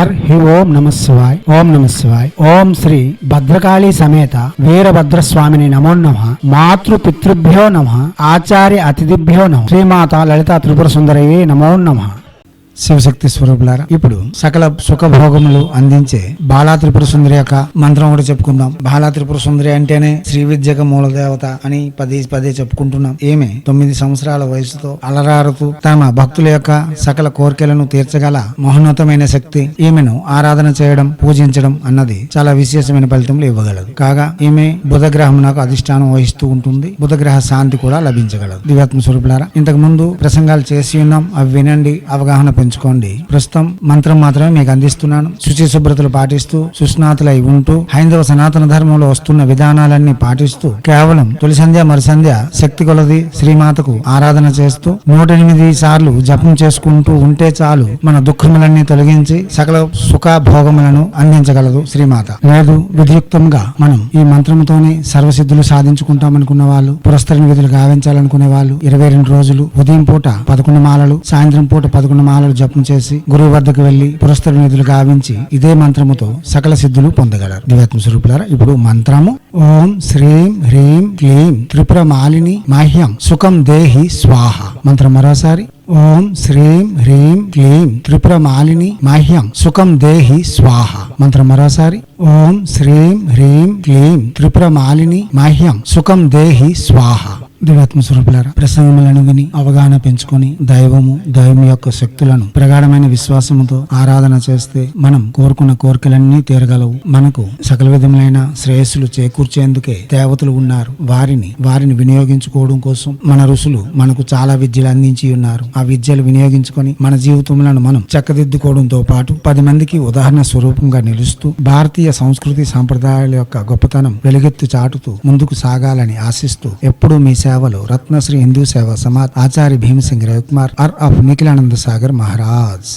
Her హి ఓం నమ శివాయ్ ఓం నమ శివాయ్. ఓం శ్రీ భద్రకాళి సమేత వీరభద్ర స్వామిని నమో నమ. మాతృ పితృభ్యో నమ. ఆచార్య అతిథిభ్యో నమ. శ్రీమాత లలిత త్రిపుర సుందరయ్యే నమో నమ. శివశక్తి స్వరూపులారా ఇప్పుడు సకల సుఖభోగములు అందించే బాలా త్రిపుర సుందరి యొక్క మంత్రం కూడా చెప్పుకుందాం బాలా త్రిపుర సుందరి అంటేనే శ్రీ విద్యక మూలదేవత అని పదే పదే చెప్పుకుంటున్నాం. ఏమే? తొమ్మిది సంవత్సరాల వయసుతో అలరారుతూ తమ భక్తుల యొక్క సకల కోరికలను తీర్చగల మహోన్నతమైన శక్తి ఈమెను ఆరాధన చేయడం పూజించడం అన్నది చాలా విశేషమైన ఫలితములు ఇవ్వగలదు. కాగా ఈమె బుధగ్రహం నాకు అధిష్టానం వహిస్తూ ఉంటుంది. బుధగ్రహ శాంతి కూడా లభించగలదు. దివ్యాత్మ స్వరూపులారా ఇంతకు ముందు ప్రసంగాలు చేసి ఉన్నాం. అవి వినండి అవగాహన పెంచుకోండి. ప్రస్తుతం మంత్రం మాత్రమే మీకు అందిస్తున్నాను. శుచి శుభ్రతలు చేస్తూ సుస్నాతులై ఉంటూ హైందవ సనాతన ధర్మంలో వస్తున్న విధానాలన్నీ పాటిస్తూ కేవలం తొలి సంధ్య మరుసంధ్య శక్తి కొలది శ్రీమాతకు ఆరాధన చేస్తూ నూట ఎనిమిది సార్లు జపం చేసుకుంటూ ఉంటే చాలు మన దుఃఖములన్నీ తొలగించి సకల సుఖ భోగములను అందించగలదు శ్రీమాత. లేదు విధియుక్తంగా మనం ఈ మంత్రంతోనే సర్వసిద్ధులు సాధించుకుంటామనుకున్న వాళ్ళు పురస్కరణ విధులు గావించాలనుకునే వాళ్ళు ఇరవై రెండు రోజులు ఉదయం పూట పదకొండు మాలలు సాయంత్రం పూట పదకొండు మాలలు జపం చేసి గురువు వద్దకు వెళ్ళి పురస్కరణ నిధులు గావించి ఇదే మంత్రముతో సకల సిద్ధులు పొందగలరు. దివ్యాత్మ స్వరూపులారా ఇప్పుడు మంత్రము. ఓం శ్రీం హ్రీం క్లీం త్రిపుర మాలిని మాహ్యం సుఖం దేహి స్వాహ. మంత్రం మరోసారి. ఓం శ్రీం హ్రీం క్లీం త్రిపుర మాలిని మహ్యం సుఖం దేహి స్వాహ. మంత్రం మరోసారి. ఓం శ్రీం హ్రీం క్లీం త్రిపుర మాలిని మహ్యం సుఖం దేహి స్వాహ. దివాత్మ స్వరూపులారా ప్రసంగములను విని అవగాహన పెంచుకొని దైవము దైవం యొక్క శక్తులను ప్రగాఢమైన విశ్వాసముతో ఆరాధన చేస్తే మనం కోరుకున్న కోరికలన్నీ తీరగలవు. మనకు సకల విధములైన శ్రేయస్సులు చేకూర్చేందుకే దేవతలు ఉన్నారు. వారిని వారిని వినియోగించుకోవడం కోసం మన ఋషులు మనకు చాలా విద్యలు అందించి ఉన్నారు. ఆ విద్యలు వినియోగించుకొని మన జీవితములను మనం చక్కదిద్దుకోవడంతో పాటు పది మందికి ఉదాహరణ స్వరూపంగా నిలుస్తూ భారతీయ సంస్కృతి సాంప్రదాయాల యొక్క గొప్పతనం వెలుగెత్తు చాటుతూ ముందుకు సాగాలని ఆశిస్తూ ఎప్పుడూ మీ సేవలో రత్నశ్రీ హిందూ సేవా సమాజ్ ఆచార్య భీమసింగ్ రవికుమార్ ఆర్ ఆఫ్ నిఖిలానంద సాగర్ మహారాజ్